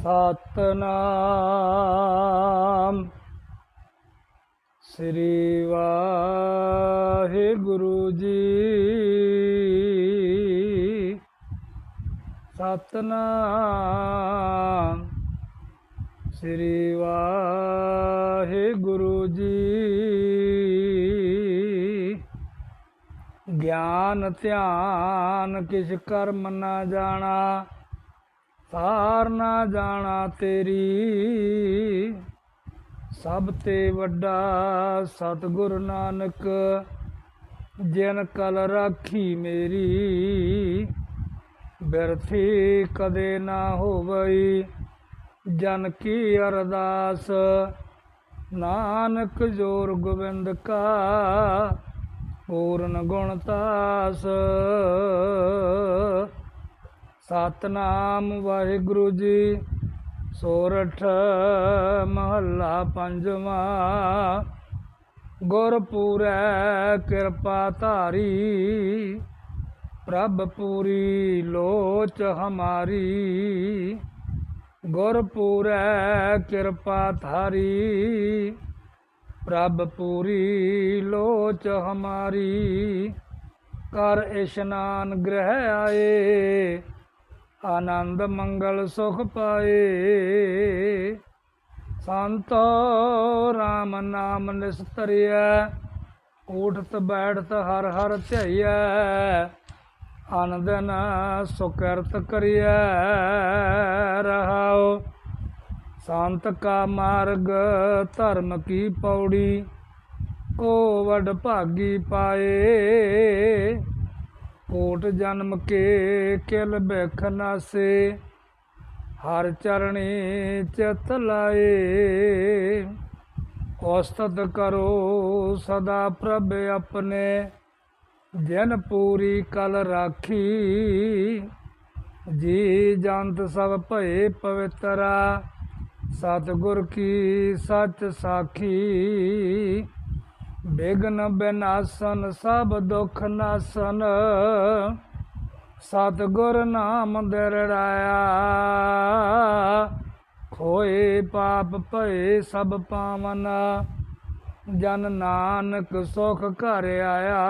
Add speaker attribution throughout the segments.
Speaker 1: ਸਤਨਾਮ। ਸ੍ਰੀ ਵਾਹਿਗੁਰੂ ਜੀ। ਸਤਨਾਮ। ਸ੍ਰੀ ਵਾਹਿਗੁਰੂ ਜੀ। ਗਿਆਨ ਧਿਆਨ ਕਿਛ ਕਰਮ ਨਾ ਜਾਣਾ। ਸਾਰ ਨਾ ਜਾਣਾ ਤੇਰੀ। ਸਭ ਤੇ ਵੱਡਾ ਸਤਿਗੁਰ ਨਾਨਕ, ਜਿਨ ਕਲ ਰਾਖੀ ਮੇਰੀ, ਬਿਰਥੀ ਕਦੇ ਨਾ ਹੋਵਈ। ਜਨ ਕੀ ਅਰਦਾਸ, ਨਾਨਕ ਜੋਰ ਗੋਬਿੰਦ ਕਾ ਪੂਰਨ ਗੁਣਤਾਸ ਸਤਨਾਮ ਵਾਹਿਗੁਰੂ ਜੀ। ਸੋਰਠ ਮਹੱਲਾ ਪੰਜਵਾਂ। ਗੁਰਪੂਰੈ ਕਿਰਪਾ ਧਾਰੀ। ਪ੍ਰਭ ਪੂਰੀ ਲੋਚ ਹਮਾਰੀ। ਗੁਰਪੂਰੈ ਕਿਰਪਾ ਧਾਰੀ। ਪ੍ਰਭ ਪੂਰੀ ਲੋਚ ਹਮਾਰੀ। ਕਰ ਇਸ਼ਨਾਨ ਗ੍ਰਹਿ ਆਏ। ਆਨੰਦ ਮੰਗਲ ਸੁਖ ਪਾਏ। ਸੰਤੋ RAM ਨਾਮ ਨਿਸਤਰਿਐ ਉਠਤ ਬੈਠਤ ਹਰ ਹਰ ਧਿਆਈਐ ਅਨੰਦਨ ਸੁਕਰਤ ਕਰਿਐ ਰਹਾਓ ਸੰਤ ਕਾ ਮਾਰਗ ਧਰਮ ਕੀ ਪੌੜੀ, ਕੋ ਵਡ ਭਾਗੀ ਪਾਏ। ਕੋਟ ਜਨਮ ਕੇ ਕਿਲ ਬਿਖ ਨਾਸੇ, ਹਰ ਚਰਣੀ ਚਿਤ ਲਾਏ। ਉਸਤਤ ਕਰੋ ਸਦਾ ਪ੍ਰਭ ਆਪਣੇ, ਜਨ ਪੂਰੀ ਕਲ ਰਾਖੀ। ਜੀ ਜੰਤ ਸਭ ਭਏ ਪਵਿੱਤਰਾ, ਸਤਿਗੁਰ ਕੀ ਸੱਚ ਸਾਖੀ। ਬਿਗਨ ਬਿਨਾਸਨ, ਸਭ ਦੁਖ ਨਾਸਨ। ਸਤਿਗੁਰ ਨਾਮ ਦਿਰੜਾਇਆ। ਖੋਏ ਪਾਪ ਭਏ ਸਭ ਪਾਵਨ। ਜਨ ਨਾਨਕ ਸੁਖ ਘਰ ਆਇਆ।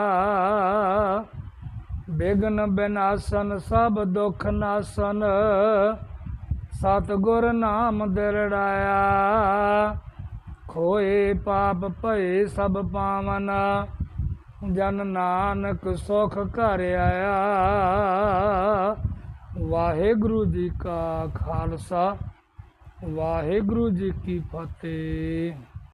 Speaker 1: ਬਿਗਨ ਬਿਨਾਸਨ, ਸਭ ਦੁਖ ਨਾਸਨ। ਸਤਿਗੁਰ ਨਾਮ ਦਿਰੜਾਇਆ। ਖੋਏ ਪਾਪ ਭਏ ਸਭ ਪਾਵਨ। ਜਨ ਨਾਨਕ ਸੁਖ ਘਰ ਆਇਆ। ਵਾਹਿਗੁਰੂ ਜੀ ਕਾ ਖਾਲਸਾ, ਵਾਹਿਗੁਰੂ ਜੀ ਕੀ ਫਤਿਹ।